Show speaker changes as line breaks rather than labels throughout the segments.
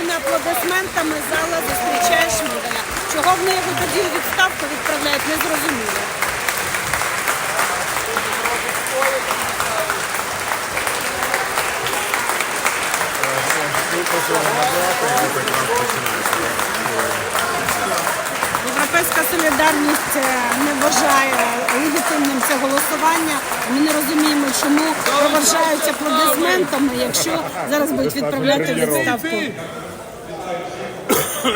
такими аплодисментами зала зустрічає Шмигаля. Чого вони його тоді у відставку відправляють, не зрозуміло. Європейська солідарність е, не вважає легітимним це голосування. Ми не розуміємо, чому проважають аплодисментами, якщо зараз будуть відправляти відставку. Ну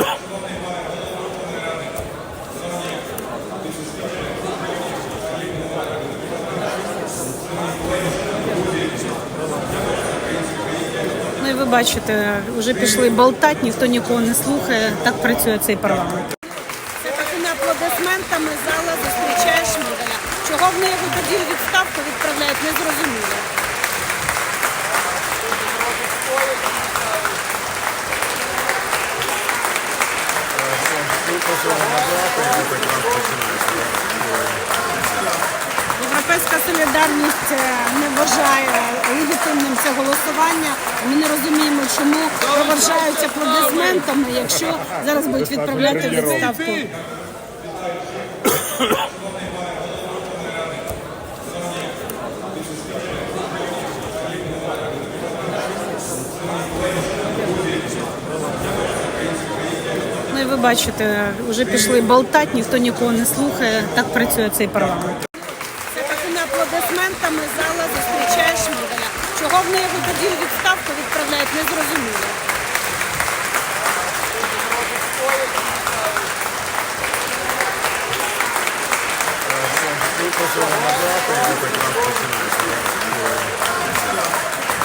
і ви бачите, вже пішли болтати, ніхто нікого не слухає. Так працює цей парламент. Це такими аплодисментами зала зустрічає Шмигаля. Чого вони його тоді відставку відправляють, не зрозуміло. Європейська солідарність е, не вважає легітимним це голосування. Ми не розуміємо, чому вважаються аплодисментами, якщо зараз будуть відправляти відставку. Ну і ви бачите, вже пішли болтати, ніхто нікого не слухає. Так працює цей парламент. Це такими аплодисментами зала зустрічає Шмигаля. Чого вони його тоді відставку відправляють, не зрозуміло.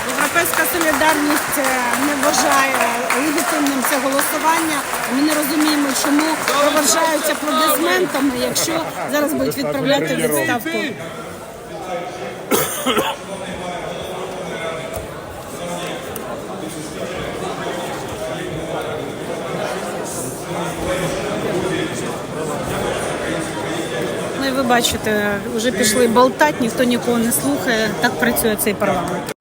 Європейська солідарність е, не вважає легітимним це голосування. Ми не розуміємо, чому проважають аплодисментами, якщо зараз будуть відправляти в відставку. Ну і ви бачите, вже пішли болтати, ніхто нікого не слухає. Так працює цей парламент.